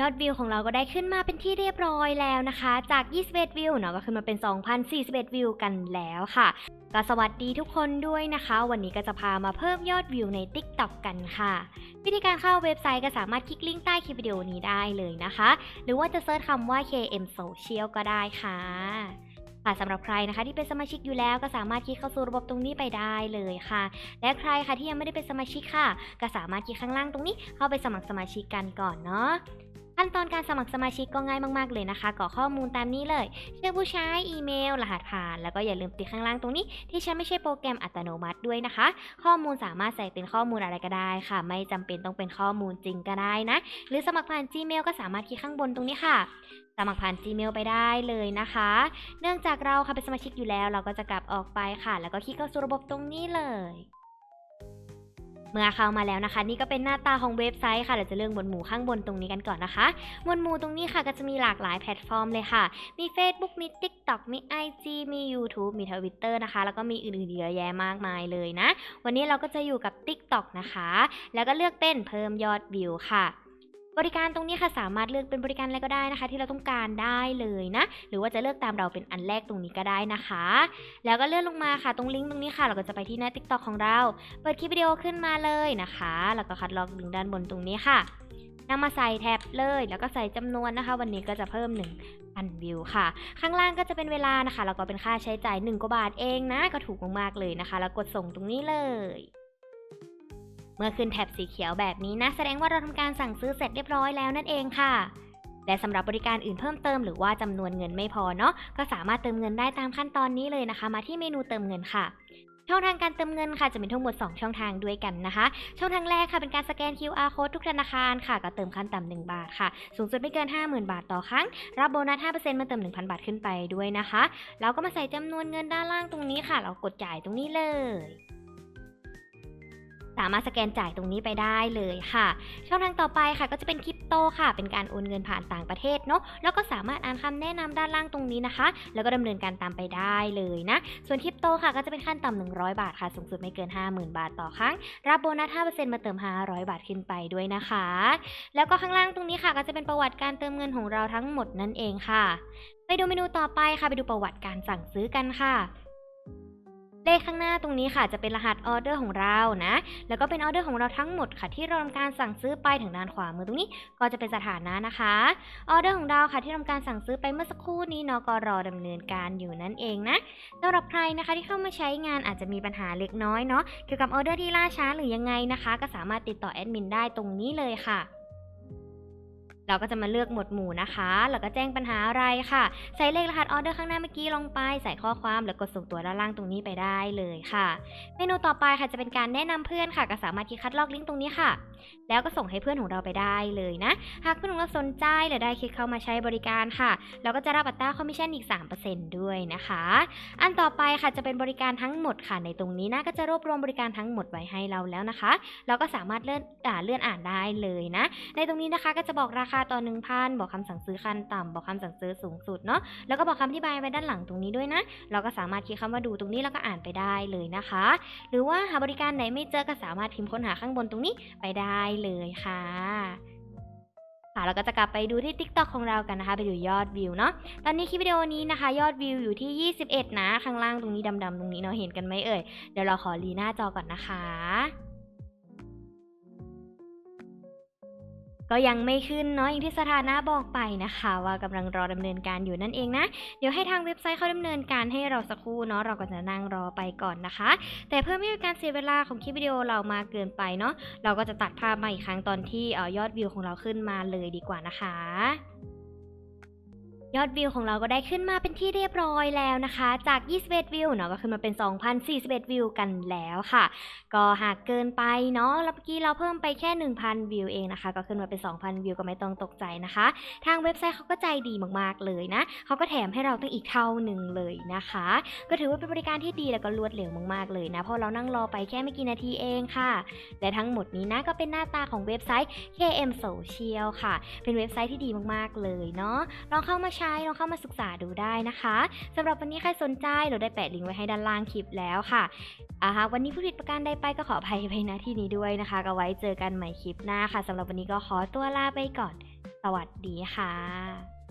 ยอดวิวของเราก็ได้ขึ้นมาเป็นที่เรียบร้อยแล้วนะคะ จาก 21 วิวเนาะก็ขึ้นมาเป็น 2,041 วิวกันแล้วค่ะ ก็สวัสดีทุกคนด้วยนะคะ วันนี้ก็จะพามาเพิ่มยอดวิวใน TikTok กันค่ะ วิธีการเข้าเว็บไซต์ก็สามารถคลิกลิงก์ใต้คลิปวิดีโอนี้ได้เลยนะคะ หรือว่าจะเซิร์ชคำว่า KM Social ก็ได้ค่ะค่ะสำหรับใครนะคะที่เป็นสมาชิกอยู่แล้วก็สามารถคลิกเข้าสู่ระบบตรงนี้ไปได้เลยค่ะ และใครค่ะที่ยังไม่ได้เป็นสมาชิกค่ะ ก็สามารถคลิกข้างล่างตรงนี้เข้าไปสมัครสมาชิกกันก่อนเนาะ ขั้นตอนการสมัครสมาชิกก็ง่ายมากๆเลยนะคะกรอกข้อมูลตามนี้เลย ชื่อผู้ใช้ อีเมล รหัสผ่าน แล้วก็อย่าลืมติดข้างล่างตรงนี้ ที่ฉันไม่ใช่โปรแกรมอัตโนมัติด้วยนะคะ ข้อมูลสามารถใส่เป็นข้อมูลอะไรก็ได้ค่ะ ไม่จำเป็นต้องเป็นข้อมูลจริงก็ได้นะ หรือสมัครผ่าน Gmail ก็สามารถคลิกข้างบนตรงนี้ค่ะ สมัครผ่าน Gmail ไปได้เลยนะคะ เนื่องจากเราค่ะเป็นสมาชิกอยู่แล้ว เราก็จะกลับออกไปค่ะ แล้วก็คลิกเข้าสู่ระบบตรงนี้เลย เมื่อเข้ามาแล้วนะคะ นี่ก็เป็นหน้าตาของเว็บไซต์ค่ะเราจะเลือกหมวดหมู่ข้างบนตรงนี้กันก่อนนะคะหมวดหมู่ตรงนี้ค่ะก็จะมีหลากหลายแพลตฟอร์มเลยค่ะ มี Facebook มี TikTok มี IG มี YouTube มี Twitter นะคะ แล้วก็มีอื่นๆเยอะแยะมากมายเลยนะ วันนี้เราก็จะอยู่กับ TikTok นะคะ แล้วก็เลือกเป็นเพิ่มยอดวิวค่ะ บริการตรงนี้ค่ะสามารถเลือกเป็นบริการอะไรก็ได้นะคะ ที่เราต้องการได้เลยนะ หรือว่าจะเลือกตามเราเป็นอันแรกตรงนี้ก็ได้นะคะ แล้วก็เลื่อนลงมาค่ะตรงลิงก์ตรงนี้ค่ะ เราก็จะไปที่หน้า TikTok ของเรา เปิดคลิปวิดีโอขึ้นมาเลยนะคะ แล้วก็คัดลอกลิงก์ด้านบนตรงนี้ค่ะนำมาใส่แท็บเลย แล้วก็ใส่จำนวนนะคะ วันนี้ก็จะเพิ่ม1พันวิวค่ะ ข้างล่างก็จะเป็นเวลานะคะ แล้วก็เป็นค่าใช้จ่าย1กว่าบาทเองนะ ก็ถูกมากๆเลยนะคะ แล้วกดส่งตรงนี้เลย มื่อขึ้นแท็บสีเขียวแบบนี้นะ แสดงว่าเราทำการสั่งซื้อเสร็จเรียบร้อยแล้วนั่นเองค่ะ และสำหรับบริการอื่นเพิ่มเติมหรือว่าจำนวนเงินไม่พอเนาะก็สามารถเติมเงินได้ตามขั้นตอนนี้เลยนะคะ มาที่เมนูเติมเงินค่ะช่องทางการเติมเงินค่ะจะมีทั้งหมด 2 ช่องทางด้วยกันนะคะ ช่องทางแรกค่ะเป็นการสแกน QR code ทุกธนาคารค่ะ ก็เติมขั้นต่ำ1บาทค่ะ สูงสุดไม่เกิน 50,000 บาทต่อครั้ง รับโบนัส5%มาเติม 1,000 บาทขึ้นไปด้วยนะคะ แล้วก็มาใส่จำนวนเงินด้านล่างตรงนี้ค่ะ เรากดจ่ายตรงนี้เลยามารถสแกนจ่ายตรงนี้ไปได้เลยค่ะ ช่องทางต่อไปค่ะก็จะเป็นคริปโตค่ะ เป็นการโอนเงินผ่านต่างประเทศเนาะแล้วก็สามารถอ่านคำแนะนำด้านล่างตรงนี้นะคะ แล้วก็ดำเนินการตามไปได้เลยนะ ส่วนคริปโตค่ะก็จะเป็นขั้นต่ำ100 บาทค่ะ สูงสุดไม่เกิน 50,000 บาทต่อครั้ง รับโบนัส 5%มาเติม 500 บาทขึ้นไปด้วยนะคะ แล้วก็ข้างล่างตรงนี้ค่ะ ก็จะเป็นประวัติการเติมเงินของเราทั้งหมดนั่นเองค่ะ ไปดูเมนูต่อไปค่ะ ไปดูประวัติการสั่งซื้อกันค่ะ เลขข้างหน้าตรงนี้ค่ะจะเป็นรหัสออเดอร์ของเรานะ แล้วก็เป็นออเดอร์ของเราทั้งหมดค่ะ ที่เราทำการสั่งซื้อไปถึงด้านขวามือตรงนี้ ก็จะเป็นสถานะนะคะออเดอร์ของเราค่ะที่ทำการสั่งซื้อไปเมื่อสักครู่นี้เนาะก็รอดำเนินการอยู่นั่นเองนะสำหรับใครนะคะที่เข้ามาใช้งานอาจจะมีปัญหาเล็กน้อยเนาะเกี่ยวกับออเดอร์ที่ล่าช้าหรือยังไงนะคะ ก็สามารถติดต่อแอดมินได้ตรงนี้เลยค่ะ เราก็จะมาเลือกหมวดหมู่นะคะ แล้วก็แจ้งปัญหาอะไรค่ะ ใส่เลขรหัสออเดอร์ข้างหน้าเมื่อกี้ลงไป ใส่ข้อความแล้วกดส่งตัวด้านล่างตรงนี้ไปได้เลยค่ะ เมนูต่อไปค่ะจะเป็นการแนะนำเพื่อนค่ะ ก็สามารถคลิกคัดลอกลิงก์ตรงนี้ค่ะ แล้วก็ส่งให้เพื่อนของเราไปได้เลยนะ หากเพื่อนของเราสนใจหรือได้คลิกเข้ามาใช้บริการค่ะ เราก็จะรับอัตราคอมมิชชั่นอีก 3%ด้วยนะคะ อันต่อไปค่ะจะเป็นบริการทั้งหมดค่ะ ในตรงนี้นะก็จะรวบรวมบริการทั้งหมดไว้ให้เราแล้วนะคะ เราก็สามารถเลื่อนอ่าเลื่อนอ่านได้เลยนะ ในตรงนี้นะคะก็จะบอกราคาต่อ 1,000 บอกคำสั่งซื้อขั้นต่ำบอกคำสั่งซื้อสูงสุดเนาะ แล้วก็บอกคำอธิบายไว้ด้านหลังตรงนี้ด้วยนะ เราก็สามารถคลิกคำว่าดูตรงนี้แล้วก็อ่านไปได้เลยนะคะ หรือว่าหาบริการไหนไม่เจอก็สามารถพิมพ์ค้นหาข้างบนตรงนี้ไปได้เลยค่ะค่ะเราก็จะกลับไปดูที่ TikTok ของเรากันนะคะ ไปดูยอดวิวเนาะตอนนี้คลิปวิดีโอนี้นะคะ ยอดวิวอยู่ที่ 21 นะ ข้างล่างตรงนี้ดำๆตรงนี้เนาะเห็นกันไหมเอ่ยเดี๋ยวเราขอรีหน้าจอก่อนนะคะ ก็ยังไม่ขึ้นเนาะอย่างที่สถานะบอกไปนะคะ ว่ากำลังรอดำเนินการอยู่นั่นเองนะ เดี๋ยวให้ทางเว็บไซต์เขาดำเนินการให้เราสักครู่เนาะเราก็จะนั่งรอไปก่อนนะคะ แต่เพื่อไม่ให้การเสียเวลาของคลิปวิดีโอเรามากเกินไปเนาะเราก็จะตัดภาพมาอีกครั้งตอนที่ออยอดวิวของเราขึ้นมาเลยดีกว่านะคะ ยอดวิวของเราก็ได้ขึ้นมาเป็นที่เรียบร้อยแล้วนะคะ จาก 21 วิวเนาะก็ขึ้นมาเป็น 2,041 วิวกันแล้วค่ะ ก็หากเกินไปเนาะแล้วเมื่อกี้เราเพิ่มไปแค่ 1,000 วิวเองนะคะ ก็ขึ้นมาเป็น 2,000 วิวก็ไม่ต้องตกใจนะคะ ทางเว็บไซต์เขาก็ใจดีมากๆเลยนะเขาก็แถมให้เราตั้งอีกเท่าหนึ่งเลยนะคะ ก็ถือว่าเป็นบริการที่ดีแล้วก็รวดเร็วมากๆเลยนะเพราะเรานั่งรอไปแค่ไม่กี่นาทีเองค่ะและทั้งหมดนี้นะก็เป็นหน้าตาของเว็บไซต์ KM Social ค่ะ เป็นเว็บไซต์ที่ดีมากๆเลยเนาะลองเข้ามาใช้ลองเข้ามาศึกษาดูได้นะคะสำหรับวันนี้ใครสนใจเราได้แปะลิงก์ไว้ให้ด้านล่างคลิปแล้วค่ะอ่าหากวันนี้ผู้ผิดประการใดไปก็ขออภัยไปณที่นี้ด้วยนะคะ ก็ไว้เจอกันใหม่คลิปหน้าค่ะสำหรับวันนี้ก็ขอตัวลาไปก่อน สวัสดีค่ะ